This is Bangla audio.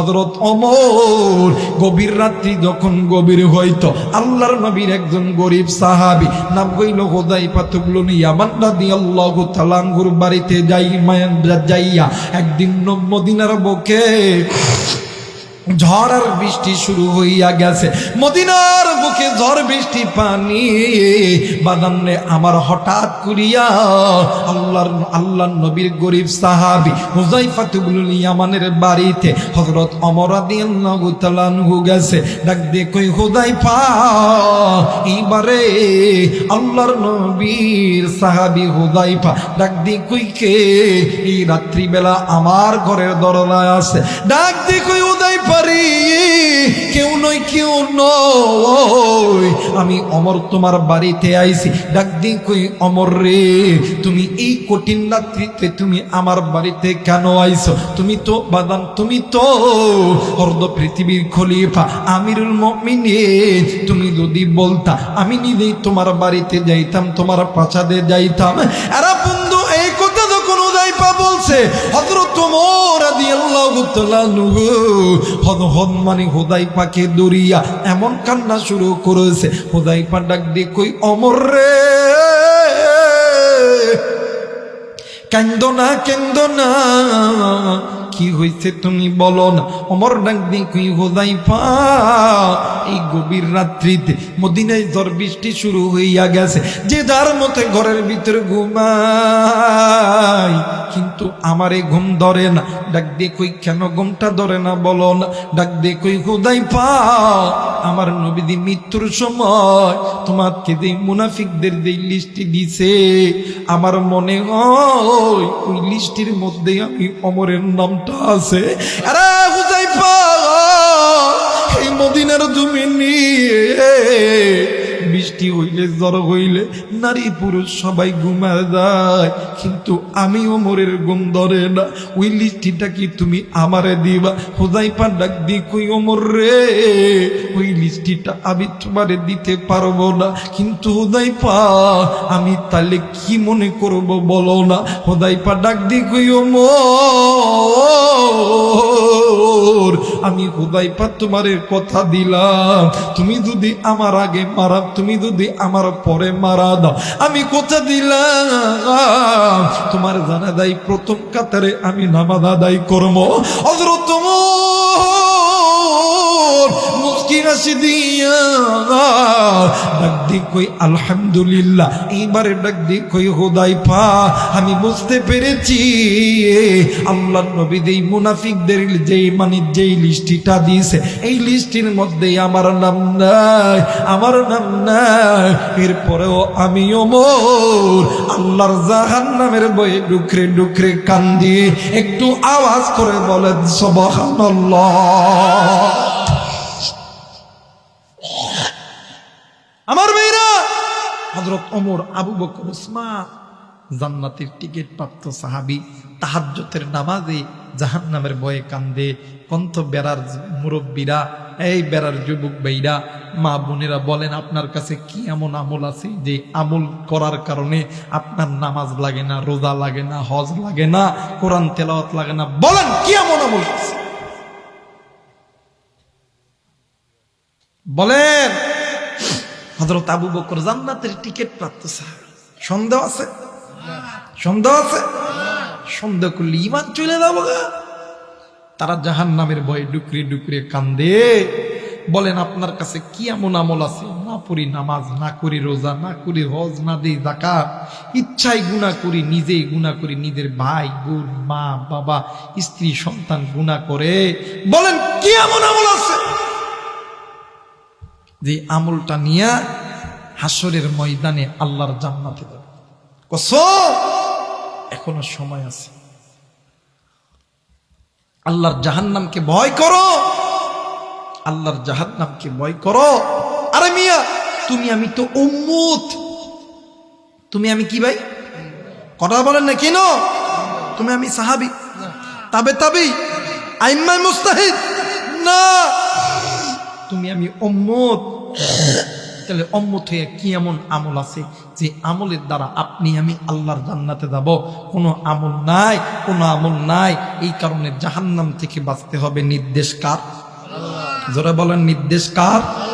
হজরত অমর। গভীর রাত্রি যখন গভীর হইত, আল্লাহর নবীর একজন গরিব সাহাবি নাম কইল হোদাই পাতুগুলো নিয়া মান্না দি আল্লাহ তালাঙ্গুর বাড়িতে যাই মায়ান যাইয়া একদিন মদিনার বুকে ঝড় আর বৃষ্টি শুরু হইয়া গেছে। মদিনার বুকে ঝড় বৃষ্টি পানি বাদান্নে আমার হঠাৎ করিয়া আল্লাহর আল্লাহর নবীর গরিব সাহাবি হুজাইফাতুল ইয়ামানের বাড়িতে তাআলা আনহু গেছে। ডাক দিয়ে কই হুজাইফা এইবারে আল্লাহর নবীর সাহাবি হুজাইফা ডাক দিয়ে কে? এই রাত্রিবেলা আমার ঘরের দরজায় আছে। ডাক দিয়ে কই পারি, কেউ নই, কেউ নয় আমি অমর তোমার বাড়িতে আইছি, ডাক কই, অমর রে, তুমি এই কঠিন রাত্রিতে তুমি আমার বাড়িতে কেন আইছো? তুমি তো বাদান তুমি তো অর্ধ পৃথিবীর খলিফা, আমিরুল মুমিনিন। তুমি যদি বলতা, আমি নিজেই তোমার বাড়িতে যাইতাম, তোমার পাছাদে যাইতাম। এরা বন্ধু উদয়পা বলছে, হযরত ওমর রাদিয়াল্লাহু তাআলা নুহু হদ হদ মানে হুদাইপাকে দরিয়া এমন কান্না শুরু করেছে। হুদাইপা ডাক দিয়ে কই অমর রে, কেন্দ না কেন্দ না কি হয়েছে তুমি বলো না? অমর ডাক দিয়ে কই হোদাই পা এই গভীর রাত্রিতে মদিনায় ঝড় বৃষ্টি শুরু হইয়া গেছে। যে যার মতে ঘরের ভিতরে ঘুমাই কিন্তু আমার এই ঘুম ধরে না। ডাক দিয়ে কই, কেন ঘুমটা ধরে না? বলো না। ডাক দিয়ে কই হোদাই পা আমার নবীদি মৃত্যুর সময় তোমাকে যে মুনাফিকদের যে লিস্টটি দিছে, আমার মনে হয় ওই লিস্টির মধ্যে আমি অমরের নামটা আছে। হুজাইফা, এই মদিনার জমি নিয়ে বৃষ্টি হইলে, জ্বর হইলে নারী পুরুষ সবাই ঘুমা যায়। কিন্তু আমি ওমরের ঘুম ধরে না। ওই লিস্টিটা কি তুমি আমারে দিবা? হুজাইফা ডাক দি কই ওমর রে? ওই লিস্টিটা আমি তোমারে দিতে পারব না। কিন্তু হুদাইপা আমি তাহলে কি মনে করব বলো না? হুদাইপা ডাক দি কই ওমর? আমি হুদাইপা তোমারে কথা দিলাম। তুমি যদি আমার আগে মারা, তুমি যদি আমার পরে মারা দাও, আমি কথা দিলাম। তোমার জানা দাই প্রথম কাতারে আমি নামাজ আদায় করব। হজরত কই, আলহামদুলিল্লাহ। এইবারে কই, হোদাই আমি বুঝতে পেরেছি। আল্লাহ নবী যেই মুনাফিকদের যেই মানে যেই লিস্টিটা দিয়েছে, এই লিস্টির মধ্যে আমার নাম নাই, আমার নাম নাই। এরপরেও আমি ওমর আল্লাহর জাহান নামের বই ডুকরে ডুকরে কান্দি, একটু আওয়াজ করে বলেন, সবহানাল্লাহ। আমার মেয়েরা! হজরত ওমর, আবু বকর, উসমান জান্নাতের টিকিট প্রাপ্ত সাহাবি তাহাজ্জতের নামাজে জাহান নামের বয়ে কান্দে। কন্ত বেড়ার মুরব্বীরা, এই বেড়ার যুবক ভাইরা, মা বোনেরা বলেন, আপনার কাছে কি এমন আমল আছে যে আমল করার কারণে আপনার নামাজ লাগে না, রোজা লাগে না, হজ লাগে না, কোরআন তেলাওয়াত লাগে না? বলেন, কি এমন আমল আছে? বলেন! হজরত আবু বকর জান্নাতের টিকিট প্রাপ্ত সন্দেহ আছে? সন্দেহ আছে? সন্দেহ করলে ইমান চলে যাব। তারা জাহান নামের ভয়ে ডুকরে ডুকরে কান্দে। বলেন, আপনার কাছে কি এমন আমল আছে? না পড়ি নামাজ, না করি রোজা, না করি হজ, না দেই জাকাত ইচ্ছাই গুণা করি, নিজেই গুণা করি। নিজের ভাই, বোন, মা, বাবা, স্ত্রী, সন্তান গুণা করে। বলেন, কি এমন আমল আছে? যে আমলটা নিয়ে হাসরের ময়দানে আল্লাহর জান্নাতে যাবে। কসম! এখনও সময় আছে। আল্লাহর জাহান্নামকে ভয় করো। আল্লাহর জাহান্নামকে ভয় করো। আরে মিয়া তুমি আমি তো উম্মুত। তুমি আমি কি ভাই? কথা বলেন না কেন? তুমি আমি সাহাবি। তাবে তাবি আইম্মাই মুস্তাহিদ। না। তুমি আমি অম্মত তাহলে অম্মত হয়ে কি এমন আমল আছে যে আমলের দ্বারা আপনি আমি আল্লাহর জান্নাতে যাব? কোনো আমল নাই, কোনো আমল নাই। এই কারণে জাহান্নাম থেকে বাঁচতে হবে। নির্দেশ কার? জোরে বলেন, নির্দেশ কার?